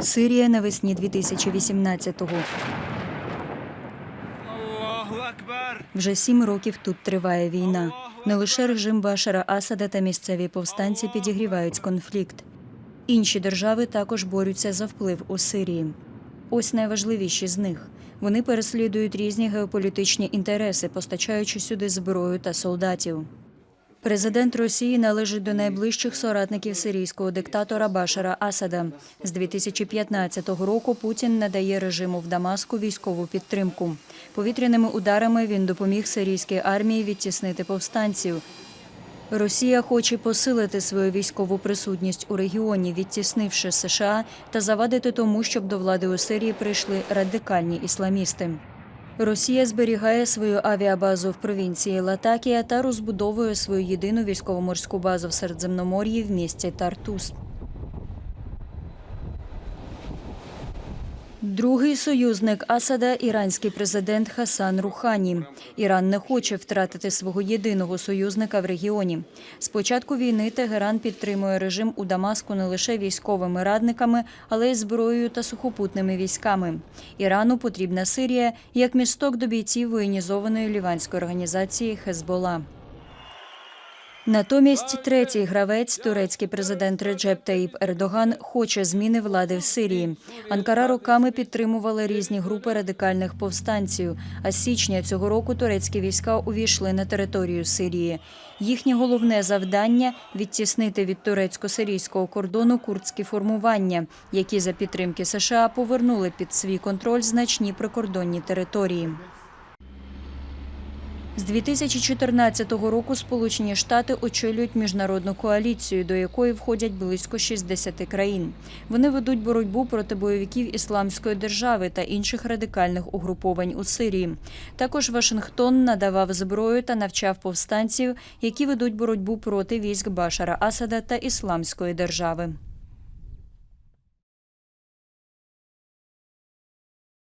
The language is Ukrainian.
Сирія навесні 2018-го. Вже сім років тут триває війна. Не лише режим Башара Асада та місцеві повстанці підігрівають конфлікт. Інші держави також борються за вплив у Сирії. Ось найважливіші з них. Вони переслідують різні геополітичні інтереси, постачаючи сюди зброю та солдатів. Президент Росії належить до найближчих соратників сирійського диктатора Башара Асада. З 2015 року Путін надає режиму в Дамаску військову підтримку. Повітряними ударами він допоміг сирійській армії відтіснити повстанців. Росія хоче посилити свою військову присутність у регіоні, відтіснивши США та завадити тому, щоб до влади у Сирії прийшли радикальні ісламісти. Росія зберігає свою авіабазу в провінції Латакія та розбудовує свою єдину військово-морську базу в Середземномор'ї в місті Тартус. Другий союзник Асада іранський президент Хасан Рухані. Іран не хоче втратити свого єдиного союзника в регіоні. З початку війни Тегеран підтримує режим у Дамаску не лише військовими радниками, але й зброєю та сухопутними військами. Ірану потрібна Сирія як місток до бійців воєнізованої ліванської організації Хезбола. Натомість третій гравець, турецький президент Реджеп Таїп Ердоган, хоче зміни влади в Сирії. Анкара роками підтримувала різні групи радикальних повстанців. А з січня цього року турецькі війська увійшли на територію Сирії. Їхнє головне завдання відтіснити від турецько-сирійського кордону курдські формування, які за підтримки США повернули під свій контроль значні прикордонні території. З 2014 року Сполучені Штати очолюють міжнародну коаліцію, до якої входять близько 60 країн. Вони ведуть боротьбу проти бойовиків ісламської держави та інших радикальних угруповань у Сирії. Також Вашингтон надавав зброю та навчав повстанців, які ведуть боротьбу проти військ Башара Асада та Ісламської держави.